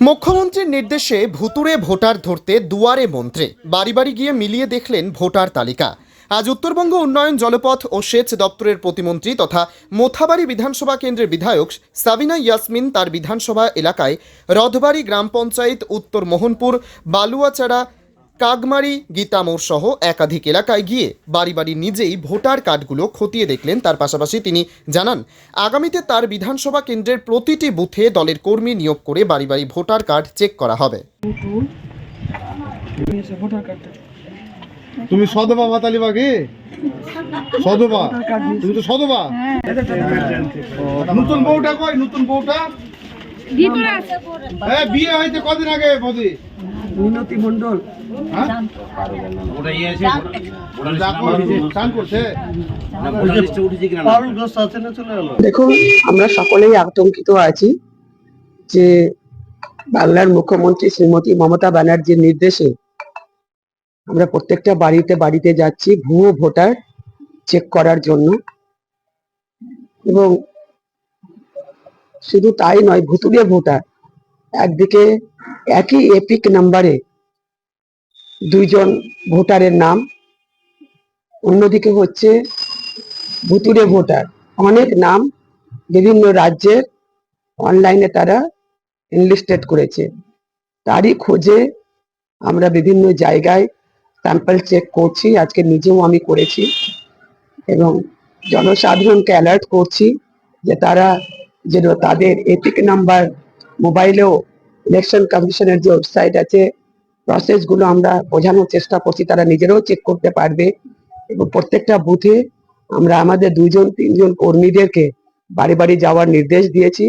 মুখ্যমন্ত্রীর নির্দেশে ভুতুরে ভোটার ধরতে দুয়ারে মন্ত্রে। বাড়ি বাড়ি গিয়ে মিলিয়ে দেখলেন ভোটার তালিকা। আজ উত্তরবঙ্গ উন্নয়ন জলপথ ও সেচ দপ্তরের প্রতিমন্ত্রী তথা মোথাবাড়ি বিধানসভা কেন্দ্রের বিধায়ক সাবিনা ইয়াসমিন তার বিধানসভা এলাকায় রথবাড়ি গ্রাম পঞ্চায়েত উত্তর মোহনপুর বালুয়াচাড়া কাগমারি গীতামোড় সহ একাধিক এলাকায় গিয়ে বাড়ি বাড়ি নিজেই ভোটার কার্ডগুলো খতিয়ে দেখলেন। তার পাশাপাশি তিনি জানান আগামীতে তার বিধানসভা কেন্দ্রের প্রতিটি বুথে দলের কর্মী নিয়োগ করে বাড়ি বাড়ি ভোটার কার্ড চেক করা হবে। তুমি সদবা মাতালি বাগে? সদবা? তুমি তো সদবা? নতুন বউটা কই? নতুন বউটা? হ্যাঁ বিয়ে হয়েছে কদিন আগে বদি? মিনতি মন্ডল হ্যাঁ? গেল দেখুন আমরা সকলেই আতঙ্কিত আছি যে বাংলার মুখ্যমন্ত্রী শ্রীমতী মমতা ব্যানার্জির নির্দেশে আমরা প্রত্যেকটা বাড়িতে বাড়িতে যাচ্ছি ভুয়ো ভোটার চেক করার জন্য। এবং শুধু তাই নয়, ভুতুড়ে ভোটার। একদিকে একই এপিক নাম্বারে দুইজন ভোটারের নাম, অন্যদিকে হচ্ছে ভুতুড়ে ভোটার। অনেক নাম বিভিন্ন রাজ্যের অনলাইনে তারা এনলিস্টেড করেছে। তারই খোঁজে আমরা বিভিন্ন জায়গায় স্যাম্পল চেক করছি, আজকে নিজেও আমি করেছি এবং জনসাধারণকে অ্যালার্ট করছি যে তারা যেন তাদের এপিক নাম্বার মোবাইলেও ইলেকশন কমিশনের যে ওয়েবসাইট আছে প্রসেসগুলো আমরা বোঝানোর চেষ্টা করছি, তারা নিজেরাও চেক করতে পারবে এবং প্রত্যেকটা বুথে আমরা আমাদের দুইজন, তিনজন কর্মীদেরকে বাড়ি বাড়ি যাওয়ার নির্দেশ দিয়েছি।